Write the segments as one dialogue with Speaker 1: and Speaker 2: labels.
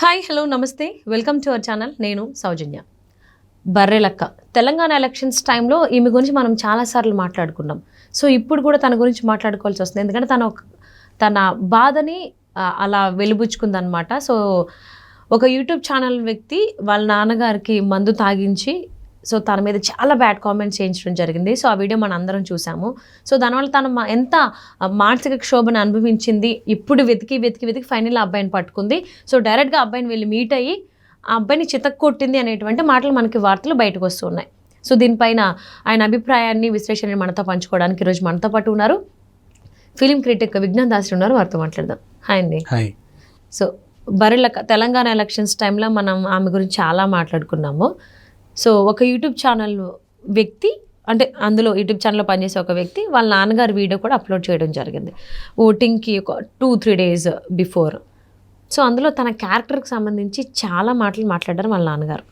Speaker 1: Hi hello నమస్తే. Welcome to our channel. నేను Soujanya. Barrelakka. Telangana elections టైంలో ఈమె గురించి మనం చాలాసార్లు మాట్లాడుకున్నాం. సో ఇప్పుడు కూడా తన గురించి మాట్లాడుకోవాల్సి వస్తుంది. ఎందుకంటే తన ఒక తన బాధని అలా వెలుబుచ్చుకుందనమాట సో ఒక యూట్యూబ్ ఛానల్ వ్యక్తి వాళ్ళ నాన్నగారికి మందు తాగించి సో తన మీద చాలా బ్యాడ్ కామెంట్స్ చేయించడం జరిగింది. సో ఆ వీడియో మనం అందరం చూసాము. సో దానివల్ల తను ఎంత మానసిక క్షోభను అనుభవించింది ఇప్పుడు వెతికి వెతికి వెతికి ఫైనల్ అబ్బాయిని పట్టుకుంది. సో డైరెక్ట్గా అబ్బాయిని వెళ్ళి మీట్ అయ్యి ఆ అబ్బాయిని చితక్ కొట్టింది అనేటువంటి మాటలు మనకి వార్తలు బయటకు వస్తున్నాయి సో దీనిపైన ఆయన అభిప్రాయాన్ని విశ్లేషణని మనతో పంచుకోవడానికి ఈరోజు మనతో పాటు ఉన్నారు. ఫిలిం క్రిటిక్ విజ్ఞాన్ దాస్ ఉన్నారు. వారితో మాట్లాడదాం. హాయ్ అండి.
Speaker 2: హాయ్.
Speaker 1: సో బరిల తెలంగాణ ఎలక్షన్స్ టైంలో మనం ఆమె గురించి చాలా మాట్లాడుకున్నాము. సో ఒక యూట్యూబ్ ఛానల్ వ్యక్తి అంటే అందులో యూట్యూబ్ ఛానల్లో పనిచేసే ఒక వ్యక్తి వాళ్ళ నాన్నగారి వీడియో కూడా అప్లోడ్ చేయడం జరిగింది. ఓటింగ్కి ఒక two three days before. So అందులో తన క్యారెక్టర్కి సంబంధించి చాలా మాటలు మాట్లాడారు వాళ్ళ నాన్నగారు.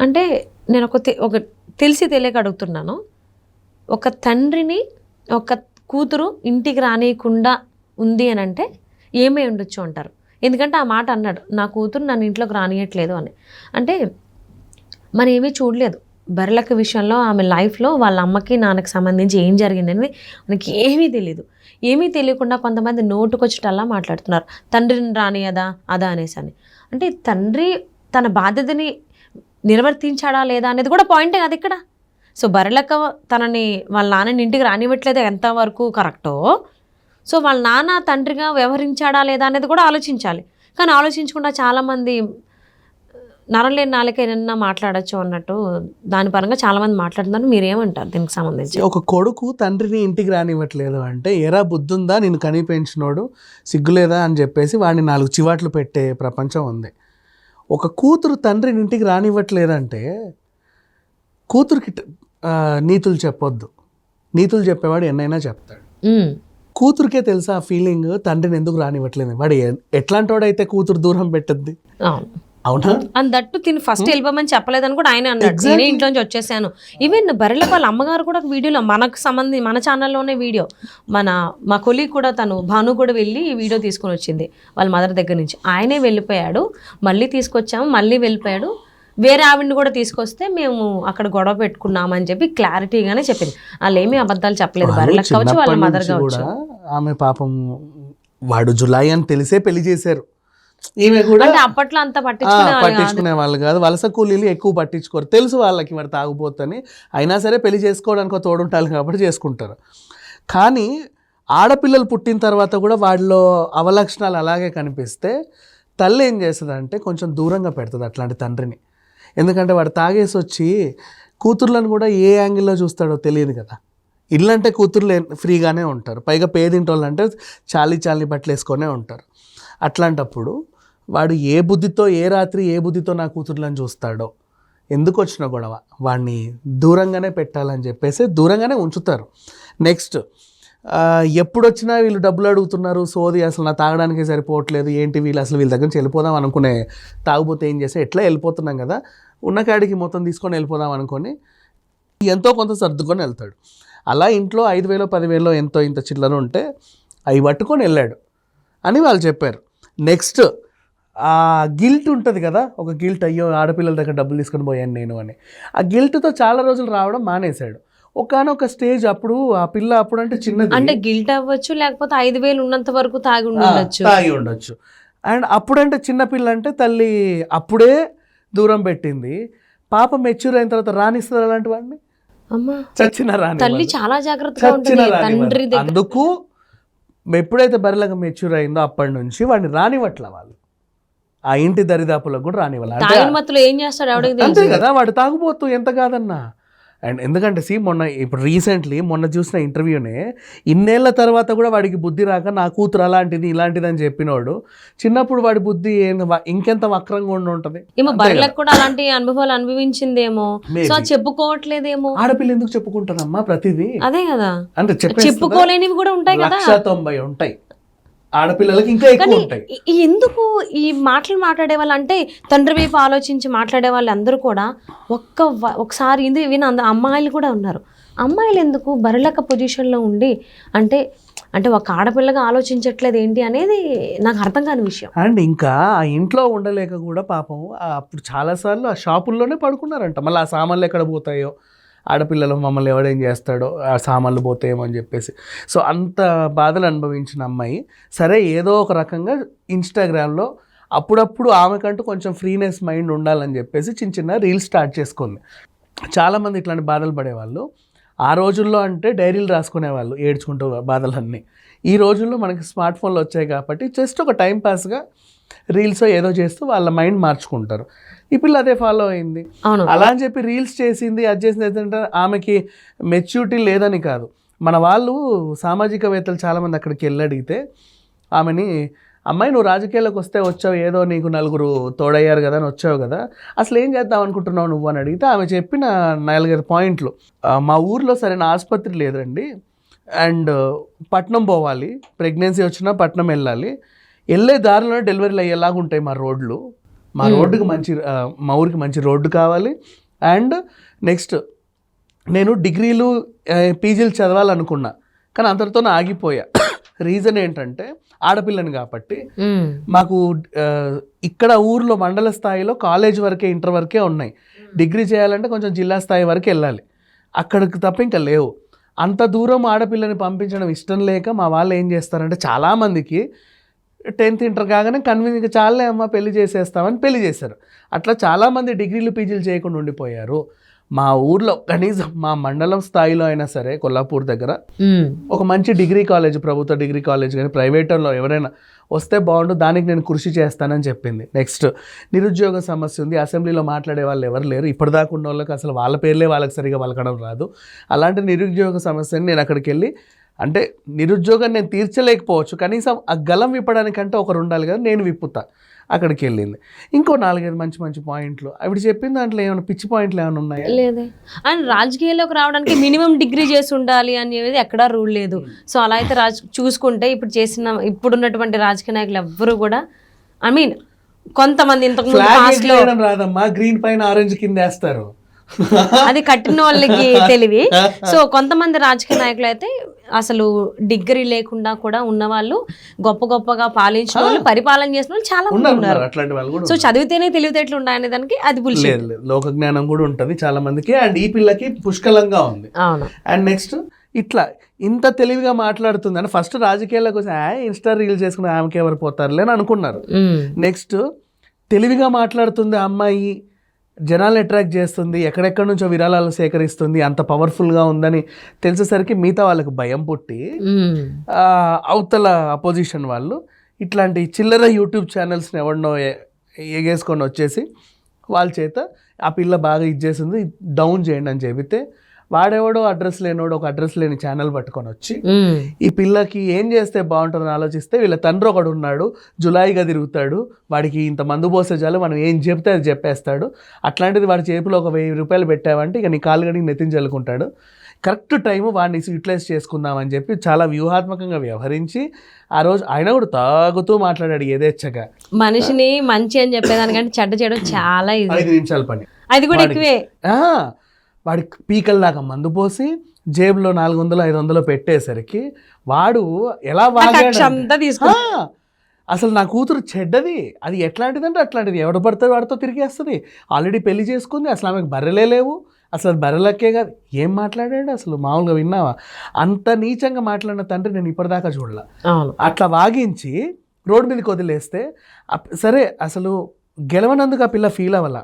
Speaker 1: అంటే నేను ఒక తె- ఒక తెలిసి తెలియక అడుగుతున్నాను. ఒక తండ్రిని ఒక కూతురు ఇంటికి రానియకుండా ఉంది అని అంటే ఏమై ఉండొచ్చు అంటారు? ఎందుకంటే ఆ మాట అన్నాడు నా కూతురు నన్ను ఇంట్లోకి రానియట్లేదు అని. అంటే మనం ఏమీ చూడలేదు. బర్రెలకు విషయంలో ఆమె లైఫ్లో వాళ్ళ అమ్మకి నాన్నకి సంబంధించి ఏం జరిగిందనేది మనకి ఏమీ తెలియదు ఏమీ తెలియకుండా కొంతమంది నోటుకొచ్చేటల్లా మాట్లాడుతున్నారు. తండ్రిని రానియదా అదా అనేసి అని. అంటే తండ్రి తన బాధ్యతని నిర్వర్తించాడా లేదా అనేది కూడా పాయింటే కదా ఇక్కడ. సో బర్రెలక్క తనని వాళ్ళ నాన్నని ఇంటికి రానివ్వట్లేదు ఎంతవరకు కరెక్టో సో వాళ్ళ నాన్న తండ్రిగా వ్యవహరించాడా లేదా అనేది కూడా ఆలోచించాలి. కానీ ఆలోచించకుండా చాలామంది నరలేని నాలుకైనా మాట్లాడచ్చు అన్నట్టు దాని పరంగా చాలామంది మాట్లాడుతున్నారు. మీరేమంటారు దీనికి సంబంధించి?
Speaker 2: ఒక కొడుకు తండ్రిని ఇంటికి రానివ్వట్లేదు అంటే ఎరా బుద్ధుందా? నేను కని పెంచినోడు సిగ్గులేదా? అని చెప్పేసి వాడిని నాలుగు చివాట్లు పెట్టే ప్రపంచం ఉంది. ఒక కూతురు తండ్రిని ఇంటికి రానివ్వట్లేదంటే కూతురికి నీతులు చెప్పొద్దు. నీతులు చెప్పేవాడు ఎన్నైనా చెప్తాడు. కూతురికే తెలుసా ఆ ఫీలింగ్? తండ్రిని ఎందుకు రానివ్వట్లేదు? వాడు ఎ- ఎట్లాంటోడైతే కూతురు దూరం పెట్టద్ది?
Speaker 1: అవును? అండ్ దట్టు తిని ఫస్ట్ వెళ్ళిపోమని చెప్పలేదని కూడా ఆయన అన్నాడు. నేనే ఇంట్లో నుంచి వచ్చేసాను. ఈవెన్ బర్రెల వాళ్ళ అమ్మగారు కూడా ఒక వీడియోలో మనకు సంబంధి మన ఛానల్లోనే వీడియో. మన మా కొలీగ్ కూడా తను భాను కూడా వెళ్ళి ఈ వీడియో తీసుకొని వచ్చింది వాళ్ళ మదర్ దగ్గర నుంచి. ఆయనే వెళ్ళిపోయాడు మళ్ళీ తీసుకొచ్చాము మళ్ళీ వెళ్ళిపోయాడు. వేరే ఆవిడని కూడా తీసుకొస్తే మేము అక్కడ గొడవ పెట్టుకున్నామని చెప్పి క్లారిటీగానే చెప్పింది. వాళ్ళు ఏమీ అబద్ధాలు చెప్పలేదు. బర్రెలకు కావచ్చు వాళ్ళ మదర్ కావచ్చు.
Speaker 2: ఆమె పాపం వాడు జులై అని తెలిసే పెళ్ళి చేశారు. ఈమె కూడా
Speaker 1: అప్పట్లో అంత పట్టించుకునే వాళ్ళు కాదు.
Speaker 2: వాళ్ళు వలస కూలీలు ఎక్కువ పట్టించుకోరు. తెలుసు వాళ్ళకి వాడు తాగుపోతని అయినా సరే పెళ్ళి చేసుకోవడానికి ఒక తోడుంటారు కాబట్టి చేసుకుంటారు. కానీ ఆడపిల్లలు పుట్టిన తర్వాత కూడా వాళ్ళలో అవలక్షణాలు అలాగే కనిపిస్తే తల్లి ఏం చేస్తుందంటే కొంచెం దూరంగా పెడుతుంది అట్లాంటి తండ్రిని. ఎందుకంటే వాడు తాగేసి వచ్చి కూతుర్లను కూడా ఏ యాంగిల్లో చూస్తాడో తెలియదు కదా. ఇల్లంటే కూతుర్లు ఫ్రీగానే ఉంటారు. పైగా పేదింటోళ్ళు అంటే చాలీ చాలీ బట్టలు వేసుకొనే ఉంటారు. అట్లాంటప్పుడు వాడు ఏ బుద్ధితో ఏ రాత్రి ఏ బుద్ధితో నా కూతుర్లను చూస్తాడో. ఎందుకు వచ్చిన గొడవ? వాడిని దూరంగానే పెట్టాలని చెప్పేసి దూరంగానే ఉంచుతారు. నెక్స్ట్ ఎప్పుడు వచ్చినా వీళ్ళు డబ్బులు అడుగుతున్నారు సోది అసలు నా తాగడానికి సరిపోవట్లేదు ఏంటి వీళ్ళు అసలు వీళ్ళ దగ్గర నుంచి వెళ్ళిపోదాం అనుకునే తాగుపోతే ఏం చేస్తే ఎట్లా వెళ్ళిపోతున్నాం కదా ఉన్న కాడికి మొత్తం తీసుకొని వెళ్ళిపోదాం అనుకొని ఎంతో కొంత సర్దుకొని వెళ్తాడు. అలా ఇంట్లో ఐదు వేలో పదివేలో ఎంతో ఇంత చిల్లర ఉంటే అవి పట్టుకొని వెళ్ళాడు అని వాళ్ళు చెప్పారు. నెక్స్ట్ ఆ గిల్ట్ ఉంటుంది కదా ఒక గిల్ట్ అయ్యో ఆడపిల్లల దగ్గర డబ్బులు తీసుకొని పోయాను నేను అని. ఆ గిల్ట్తో చాలా రోజులు రావడం మానేశాడు. ఒకనొక స్టేజ్ అప్పుడు ఆ పిల్ల అప్పుడు అంటే చిన్నది.
Speaker 1: అంటే గిల్ట్ అవ్వచ్చు లేకపోతే ఐదు వేలు ఉన్నంత వరకు తాగి ఉండొచ్చు.
Speaker 2: తాగి ఉండొచ్చు. అండ్ అప్పుడంటే చిన్నపిల్ల అంటే తల్లి అప్పుడే దూరం పెట్టింది. పాప మెచ్యూర్ అయిన తర్వాత రానిస్తుంది అలాంటి వాడిని?
Speaker 1: అమ్మా
Speaker 2: చచ్చిన రాని
Speaker 1: తల్లి చాలా జాగ్రత్తగా ఉంటుంది. తండ్రి
Speaker 2: అందుకు ఎప్పుడైతే బరిలగా మెచ్యూర్ అయిందో అప్పటి నుంచి వాడిని రానివ్వట్ల వాళ్ళు. ఆ ఇంటి దరిదాపులకు కూడా రానివ్వాలి.
Speaker 1: ఏం చేస్తాడు
Speaker 2: అంతే కదా వాడు తాగుపోతూ ఎంత కాదన్నా? అండ్ ఎందుకంటే సి మొన్న ఇప్పుడు రీసెంట్లీ మొన్న చూసిన ఇంటర్వ్యూనే ఇన్నేళ్ళ తర్వాత కూడా వాడికి బుద్ధి రాక నా కూతురు అలాంటిది ఇలాంటిది అని చెప్పినోడు. చిన్నప్పుడు వాడి బుద్ధి ఇంకెంత వక్రంగా ఉండి ఉంటుంది.
Speaker 1: కూడా అలాంటి అనుభవాలు అనుభవించిందేమో. చెప్పుకోవట్లేదేమో.
Speaker 2: ఆడపిల్ల ఎందుకు చెప్పుకుంటారమ్మా ప్రతిదీ?
Speaker 1: అదే కదా.
Speaker 2: అంటే?
Speaker 1: చెప్పుకోలేనివి కూడా ఉంటాయి కదా.
Speaker 2: తొంభై ఉంటాయి. ఆడపిల్లలకి ఇంకా ఎక్కువ ఉంటాయి.
Speaker 1: ఎందుకు ఈ మాటలు మాట్లాడే వాళ్ళు అంటే తండ్రి వైపు ఆలోచించి మాట్లాడే వాళ్ళు అందరూ కూడా ఒక్క ఒకసారి ఇది విని అమ్మాయిలు కూడా ఉన్నారు. అమ్మాయిలు ఎందుకు బరిలక పొజిషన్లో ఉండి అంటే అంటే ఒక ఆడపిల్లగా ఆలోచించట్లేదు ఏంటి అనేది నాకు అర్థం కాని విషయం.
Speaker 2: అండ్ ఇంకా ఆ ఇంట్లో ఉండలేక కూడా పాపం అప్పుడు చాలాసార్లు ఆ షాపుల్లోనే పడుకున్నారంట. మళ్ళీ ఆ సామాన్లు ఎక్కడ పోతాయో ఆడపిల్లలు మమ్మల్ని ఎవడేం చేస్తాడో ఆ సామాన్లు పోతాయేమో అని చెప్పేసి. సో అంత బాధలు అనుభవించిన అమ్మాయి సరే ఏదో ఒక రకంగా ఇన్స్టాగ్రామ్లో అప్పుడప్పుడు ఆమెకంటూ కొంచెం ఫ్రీనెస్ మైండ్ ఉండాలని చెప్పేసి చిన్న చిన్న రీల్స్ స్టార్ట్ చేసుకుంది. చాలామంది ఇట్లాంటి బాధలు పడేవాళ్ళు. ఆ రోజుల్లో అంటే డైరీలు రాసుకునేవాళ్ళు ఏడ్చుకుంటూ బాధలన్నీ. ఈ రోజుల్లో మనకి స్మార్ట్ ఫోన్లు వచ్చాయి కాబట్టి జస్ట్ ఒక టైం పాస్గా రీల్స్ ఏదో చేస్తూ వాళ్ళ మైండ్ మార్చుకుంటారు. ఈ పిల్ల అదే ఫాలో అయింది. అలా అని చెప్పి రీల్స్ చేసింది అది చేసింది ఏంటంటే ఆమెకి మెచ్యూరిటీ లేదని కాదు. మన వాళ్ళు సామాజికవేత్తలు చాలామంది అక్కడికి వెళ్ళి అడిగితే ఆమెని అమ్మాయి నువ్వు రాజకీయాల్లోకి వస్తే వచ్చావు ఏదో నీకు నలుగురు తోడయ్యారు కదా అని వచ్చావు కదా అసలు ఏం చేద్దాం అనుకుంటున్నావు నువ్వు? అని అడిగితే ఆమె చెప్పిన నాలుగైదు పాయింట్లు మా ఊర్లో సరైన ఆసుపత్రి లేదండి. అండ్ పట్నం పోవాలి. ప్రెగ్నెన్సీ వచ్చినా పట్నం వెళ్ళాలి. వెళ్ళే దారిలోనే డెలివరీలు అయ్యేలాగా ఉంటాయి మా రోడ్లు. మా రోడ్డుకి మంచి మా ఊరికి మంచి రోడ్డు కావాలి. అండ్ నెక్స్ట్ నేను డిగ్రీలు పీజీలు చదవాలనుకున్నా కానీ అంతటితోనే ఆగిపోయా. రీజన్ ఏంటంటే ఆడపిల్లని కాబట్టి మాకు ఇక్కడ ఊర్లో మండల స్థాయిలో కాలేజ్ వరకే ఇంటర్ వరకే ఉన్నాయి. డిగ్రీ చేయాలంటే కొంచెం జిల్లా స్థాయి వరకు వెళ్ళాలి. అక్కడికి తప్ప ఇంకా లేవు. అంత దూరం ఆడపిల్లని పంపించడం ఇష్టం లేక మా వాళ్ళు ఏం చేస్తారంటే చాలామందికి టెన్త్ ఇంటర్ కాగానే కన్వీనియంగా చాలే అమ్మ పెళ్ళి చేసేస్తామని పెళ్ళి చేశారు. అట్లా చాలామంది డిగ్రీలు పీజీలు చేయకుండా ఉండిపోయారు. మా ఊర్లో కనీసం మా మండలం స్థాయిలో అయినా సరే కొల్లాపూర్ దగ్గర ఒక మంచి డిగ్రీ కాలేజ్ ప్రభుత్వ డిగ్రీ కాలేజ్ కానీ ప్రైవేట్లో ఎవరైనా వస్తే బాగుండు దానికి నేను కృషి చేస్తానని చెప్పింది. నెక్స్ట్ నిరుద్యోగ సమస్య ఉంది. అసెంబ్లీలో మాట్లాడే వాళ్ళు ఎవరు లేరు. ఇప్పటిదాకా ఉన్న వాళ్ళకి అసలు వాళ్ళ పేర్లే వాళ్ళకి సరిగా పలకడం రాదు. అలాంటి నిరుద్యోగ సమస్యని నేను అక్కడికి వెళ్ళి అంటే నిరుద్యోగం నేను తీర్చలేకపోవచ్చు. కనీసం ఆ గలం విప్పడానికంటే ఒకరు ఉండాలి కదా నేను విప్పుతా. అక్కడికి వెళ్ళింది. ఇంకో నాలుగైదు మంచి మంచి పాయింట్లు. ఆవిడ చెప్పిన దాంట్లో ఏమైనా పిచ్చి పాయింట్లు ఏమైనా ఉన్నాయా?
Speaker 1: లేదే. అండ్ రాజకీయాల్లోకి రావడానికి మినిమం డిగ్రీ చేసి ఉండాలి అనేది ఎక్కడా రూల్ లేదు. సో అలా అయితే రాజ చూసుకుంటే ఇప్పుడు చేసిన ఇప్పుడున్నటువంటి రాజకీయ నాయకులు ఎవ్వరు కూడా ఐ మీన్ కొంతమంది ఇంతకు
Speaker 2: రాదమ్మా. గ్రీన్ పైన ఆరెంజ్ కింద వేస్తారు
Speaker 1: అది కట్టిన వాళ్ళకి తెలివి. సో కొంతమంది రాజకీయ నాయకులు అయితే అసలు డిగ్రీ లేకుండా కూడా ఉన్న వాళ్ళు గొప్ప గొప్పగా పాలించిన వాళ్ళు పరిపాలన చేసిన వాళ్ళు చాలా
Speaker 2: ఉన్నారు అట్లాంటి వాళ్ళు కూడా
Speaker 1: సో చదివితేనే తెలివితేటలు ఉన్నాయనే దానికి అది.
Speaker 2: లేదు లోక జ్ఞానం కూడా ఉంటుంది చాలా మందికి అండ్ ఈ పిల్లకి పుష్కలంగా ఉంది.
Speaker 1: అవును.
Speaker 2: అండ్ నెక్స్ట్ ఇట్లా ఇంత తెలివిగా మాట్లాడుతుంది అని ఫస్ట్ రాజకీయాల్లోకి వచ్చి "ఆ, ఇన్స్టా రీల్ చేసుకుని ఆమెకి ఎవరు పోతారులే అని అనుకున్నారు. నెక్స్ట్ తెలివిగా మాట్లాడుతుంది అమ్మాయి జనాలు అట్రాక్ట్ చేస్తుంది ఎక్కడెక్కడి నుంచో విరాళాలు సేకరిస్తుంది అంత పవర్ఫుల్గా ఉందని తెలిసేసరికి మిగతా వాళ్ళకి భయం పుట్టి అవతల అపోజిషన్ వాళ్ళు ఇట్లాంటి చిల్లర యూట్యూబ్ ఛానల్స్ని ఎవరినో ఎగేసుకొని వచ్చేసి వాళ్ళ చేత ఆ పిల్ల బాగా ఇచ్చేసింది డౌన్ చేయండి అని చెబితే వాడెవడో అడ్రస్ లేనోడు ఒక అడ్రస్ లేని ఛానల్ పట్టుకొని వచ్చి ఈ పిల్లకి ఏం చేస్తే బాగుంటుందని ఆలోచిస్తే వీళ్ళ తండ్రి ఒకడు ఉన్నాడు జులాయిగా తిరుగుతాడు వాడికి ఇంత మందు పోసే చాలు మనం ఏం చెప్తే అది చెప్పేస్తాడు. అట్లాంటిది వాడి చేతిలో ఒక వెయ్యి రూపాయలు పెట్టావంటే ఇక నీ కాలు గడికి నెత్తిని చల్లుకుంటాడు. కరెక్ట్ టైం వాడిని యూటిలైజ్ చేసుకుందామని చెప్పి చాలా వ్యూహాత్మకంగా వ్యవహరించి ఆ రోజు ఆయన కూడా తాగుతూ మాట్లాడాడు యథేచ్ఛగా
Speaker 1: మనిషిని మంచి అని చెప్పేదానికంటే చెడ్డ చేయడం చాలా
Speaker 2: ఐదు నిమిషాల పని.
Speaker 1: అది కూడా ఎక్కువే.
Speaker 2: వాడికి పీకల దాకా మందు పోసి జేబులో నాలుగు వందలు ఐదు వందలు పెట్టేసరికి వాడు ఎలా వాగాడు ఆ, అసలు నా కూతురు చెడ్డది. అది ఎట్లాంటిదంటే అట్లాంటిది. ఎవడు పడితే వాడితో తిరిగేస్తుంది. ఆల్రెడీ పెళ్ళి చేసుకుంది. అసలు ఆమెకు బర్రెలే లేవు. అసలు అది బర్రెలకే కాదు. ఏం మాట్లాడాడు అసలు? మామూలుగా విన్నావా? అంత నీచంగా మాట్లాడిన తండ్రి నేను ఇప్పటిదాకా చూడలే. అట్లా వాగించి రోడ్డు మీదకి వదిలేస్తే సరే అసలు గెలవనందుకు ఆ పిల్ల ఫీల్ అవ్వాల.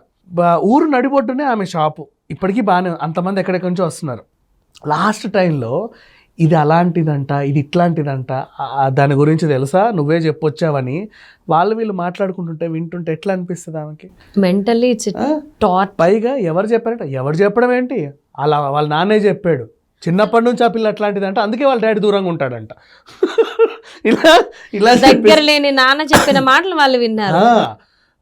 Speaker 2: ఊరు నడిబొడ్డునే ఆమె షాపు. ఇప్పటికీ బాగానే అంతమంది ఎక్కడెక్కడి నుంచో వస్తున్నారు. లాస్ట్ టైంలో ఇది అలాంటిదంట ఇది ఇట్లాంటిదంట దాని గురించి తెలుసా? నువ్వే చెప్పొచ్చావని. వాళ్ళు వీళ్ళు మాట్లాడుకుంటుంటే వింటుంటే ఎట్లా అనిపిస్తుంది ఆమెకి?
Speaker 1: మెంటల్లీ
Speaker 2: పైగా ఎవరు చెప్పారంట ఎవరు చెప్పడం ఏంటి? అలా వాళ్ళ నాన్నే చెప్పాడు. చిన్నప్పటి నుంచి ఆ పిల్ల అట్లాంటిదంట అందుకే వాళ్ళ డాడీ దూరంగా ఉంటాడంట. ఇలా ఇలా
Speaker 1: దగ్గర లేని నాన్న చెప్పిన మాటలు వాళ్ళు విన్నారు.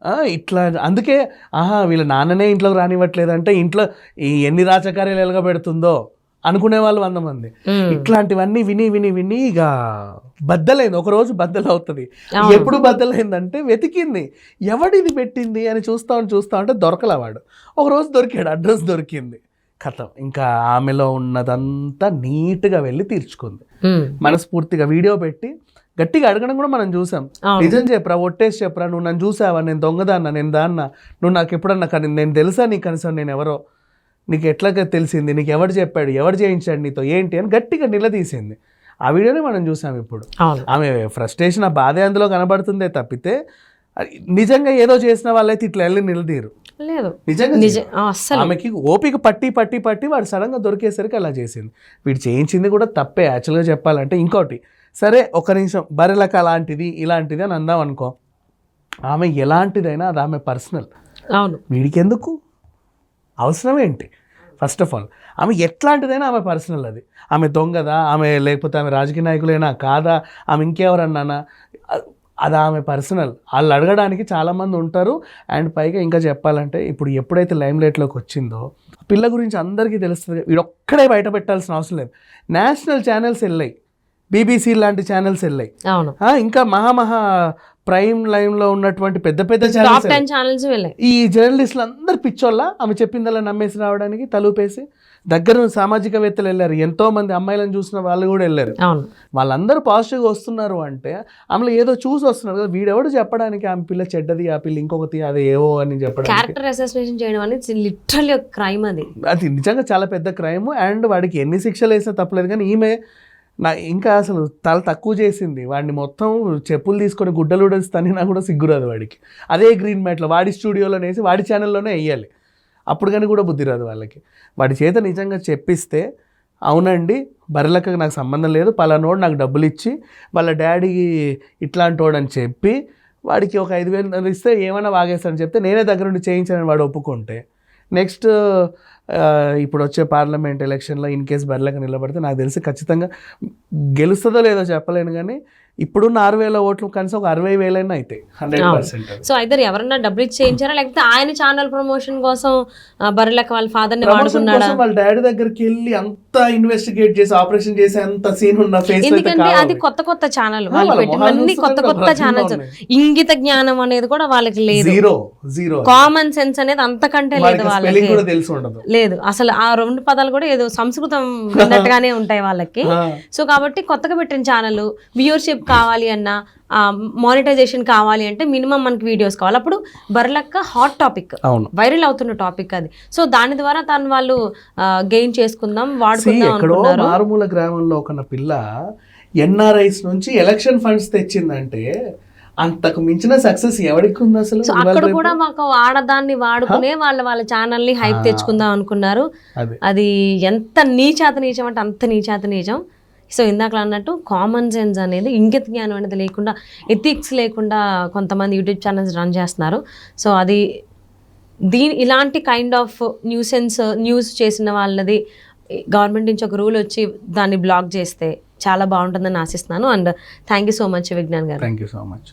Speaker 2: ఇట్లా అందుకే ఆహా వీళ్ళ నాన్ననే ఇంట్లోకి రానివ్వట్లేదంటే ఇంట్లో ఈ ఎన్ని రాజకార్యాలు ఎలాగ పెడుతుందో అనుకునే వాళ్ళు వంద మంది. ఇట్లాంటివన్నీ విని విని విని ఇక బద్దలైంది. ఒక రోజు బద్దలు అవుతుంది
Speaker 1: అవును.
Speaker 2: ఎప్పుడు బద్దలైందంటే వెతికింది. ఎవడిది పెట్టింది అని చూస్తా చూస్తా ఉంటే దొరకలే వాడు. ఒక రోజు దొరికాడు అడ్రస్ దొరికింది. కథం. ఇంకా ఆమెలో ఉన్నదంతా నీట్గా వెళ్ళి తీర్చుకుంది. మనస్ఫూర్తిగా వీడియో పెట్టి గట్టిగా అడగడం కూడా మనం చూసాం. నిజం చెప్పరా ఒట్టేసి చెప్పరా నువ్వు నన్ను చూసావా నేను దొంగదాన్నా నేను దాన్నా నువ్వు నాకు ఎప్పుడన్నా కానీ నేను తెలుసా నీకు కనీసం నేను ఎవరో? నీకు ఎట్లాగా తెలిసింది నీకు ఎవరు చెప్పాడు ఎవరు చేయించాడు నీతో ఏంటి అని గట్టిగా నిలదీసింది. ఆ వీడియోనే మనం చూసాం ఇప్పుడు. ఆమె ఫ్రస్ట్రేషన్ ఆ బాధే అందులో కనబడుతుందే తప్పితే నిజంగా ఏదో చేసిన వాళ్ళైతే ఇట్లా వెళ్ళి నిలదీరు
Speaker 1: లేదు.
Speaker 2: నిజంగా ఆమెకి ఓపిక పట్టి పట్టి పట్టి వాడు సడన్గా దొరికేసరికి అలా చేసింది. వీడు చేయించింది కూడా తప్పే యాక్చువల్గా చెప్పాలంటే ఇంకోటి. సరే ఒక నిమిషం బర్రెలకు అలాంటిది ఇలాంటిది అని అందాం అనుకో. ఆమె ఎలాంటిదైనా అది ఆమె పర్సనల్.
Speaker 1: అవును.
Speaker 2: వీడికి ఎందుకు అవసరం ఏంటి? ఫస్ట్ ఆఫ్ ఆల్ ఆమె ఎట్లాంటిదైనా ఆమె పర్సనల్ అది. ఆమె దొంగదా? ఆమె లేకపోతే ఆమె రాజకీయ నాయకులైనా? కాదా? ఆమె ఇంకెవరన్నానా? అది ఆమె పర్సనల్. వాళ్ళు అడగడానికి చాలామంది ఉంటారు. అండ్ పైగా ఇంకా చెప్పాలంటే ఇప్పుడు ఎప్పుడైతే లైమ్ లైట్లోకి వచ్చిందో పిల్ల గురించి అందరికీ తెలుస్తుంది. వీడు ఒక్కడే బయట పెట్టాల్సిన అవసరం లేదు. నేషనల్ ఛానల్స్ వెళ్ళాయి. బీబీసీ లాంటి ఛానల్స్ వెళ్ళాయి. ఇంకా మహామహా ప్రైమ్ లైన్లో ఉన్నటువంటి పెద్ద పెద్ద ఛానల్స్ ఈ జర్నలిస్టులు అందరు పిచ్చోళ్ళ ఆమె చెప్పిందలా నమ్మేసి రావడానికి తలుపేసి దగ్గర సామాజికవేత్తలు వెళ్ళారు. ఎంతో మంది అమ్మాయిలను చూసిన వాళ్ళు కూడా వెళ్ళారు. వాళ్ళందరూ పాజిటివ్గా వస్తున్నారు అంటే ఆమెలో ఏదో చూసి వస్తున్నారు కదా వీడెవడు చెప్పడానికి ఆమె పిల్ల చెడ్డది ఆ పిల్ల ఇంకొకటి అది ఏవో అని
Speaker 1: క్యారెక్టర్ అసోసియేషన్ చేయడం అనేది లిటరల్లీ ఒక క్రైమ్ అది.
Speaker 2: అది నిజంగా చాలా పెద్ద క్రైమ్ అండ్ వాడికి ఎన్ని శిక్షలు వేసినా తప్పలేదు కానీ ఈమె నా ఇంకా అసలు తల తక్కువ చేసింది. వాడిని మొత్తం చెప్పులు తీసుకొని గుడ్డలు తనినా కూడా సిగ్గురాదు వాడికి. అదే గ్రీన్ మ్యాట్లో వాడి స్టూడియోలో వేసి వాడి ఛానల్లోనే వేయాలి. అప్పుడు కానీ కూడా బుద్ధి రాదు వాళ్ళకి. వాడి చేత నిజంగా చెప్పిస్తే అవునండి బర్రెలకు నాకు సంబంధం లేదు పలానోడు నాకు డబ్బులు ఇచ్చి వాళ్ళ డాడీ ఇట్లాంటోడు అని చెప్పి వాడికి ఒక ఐదు వేలు ఇస్తే ఏమైనా వాగేస్తాడని చెప్తే నేనే దగ్గర నుండి చేయించానని వాడు ఒప్పుకుంటే నెక్స్ట్ ఇప్పుడు వచ్చే పార్లమెంట్ ఎలక్షన్లో ఇన్ కేస్ బర్రెలకు నిలబడితే నాకు తెలిసి ఖచ్చితంగా గెలుస్తుందో లేదో చెప్పలేను కానీ ఇప్పుడున్న ఆరు వేల ఓట్లు కనీసం ఒక అరవై వేలైనా అవుతాయి హండ్రెడ్ పర్సెంట్
Speaker 1: సో అయితే ఎవరన్నా డబ్బులు ఇచ్చి చేయించారా? లేకపోతే ఆయన ఛానల్ ప్రమోషన్ కోసం బర్రెలక వాళ్ళ ఫాదర్ని వాడుకున్నాడా?
Speaker 2: వాళ్ళ డాడీ దగ్గరికి వెళ్ళి అంత ఇన్వెస్టిగేట్ చేసి ఆపరేషన్ చేసి అంత సీన్ ఉన్న ఫేస్
Speaker 1: ఎందుకంటే అది కొత్త కొత్త ఛానల్ వాళ్ళు పెట్టినవన్నీ కొత్త కొత్త ఛానల్స్. ఇంగిత జ్ఞానం అనేది కూడా వాళ్ళకి లేదు.
Speaker 2: జీరో జీరో
Speaker 1: కామన్ సెన్స్ అనేది అంతకంటే లేదు
Speaker 2: వాళ్ళకి. కూడా తెలిసి ఉండదు.
Speaker 1: లేదు. అసలు ఆ రెండు పదాలు కూడా ఏదో సంస్కృతం విన్నట్టుగానే ఉంటాయి వాళ్ళకి. సో కాబట్టి కొత్తగా పెట్టిన ఛానల్ వ్యూవర్షిప్ కావాలి అన్నా మానిటైజేషన్ కావాలి అంటే మినిమం మనకి వీడియోస్ కావాలి. అప్పుడు బర్లక్క హాట్ టాపిక్ వైరల్ అవుతున్న టాపిక్ అది. సో దాని ద్వారా తను వాళ్ళు గెయిన్ చేసుకుందాం వాడుకుందాం
Speaker 2: మారుమూల గ్రామంలో ఒక పిల్ల ఎన్ఆర్ఐస్ నుంచి ఎలక్షన్ ఫండ్స్ తెచ్చిందంటే అంతకు మించిన సక్సెస్ ఎవరికి ఉంది అసలు?
Speaker 1: అక్కడ? కూడా మాకు ఆడదాన్ని వాడుకునే వాళ్ళ వాళ్ళ ఛానల్ని హైప్ తెచ్చుకుందాం అనుకున్నారు.
Speaker 2: అదే.
Speaker 1: అది ఎంత నీచాత నీచం అంటే అంత నీచాత నీచం. సో ఇందాక అన్నట్టు కామన్ సెన్స్ అనేది ఇంగిత జ్ఞానం అనేది లేకుండా ఎథిక్స్ లేకుండా కొంతమంది యూట్యూబ్ ఛానల్స్ రన్ చేస్తున్నారు. సో అది దీని ఇలాంటి కైండ్ ఆఫ్ న్యూసెన్స్ న్యూస్ చేసిన వాళ్ళది గవర్నమెంట్ నుంచి ఒక రూల్ వచ్చి దాన్ని బ్లాక్ చేస్తే చాలా బాగుంటుందని ఆశిస్తున్నాను. And thank you so much Vignan garu.
Speaker 2: Thank you so much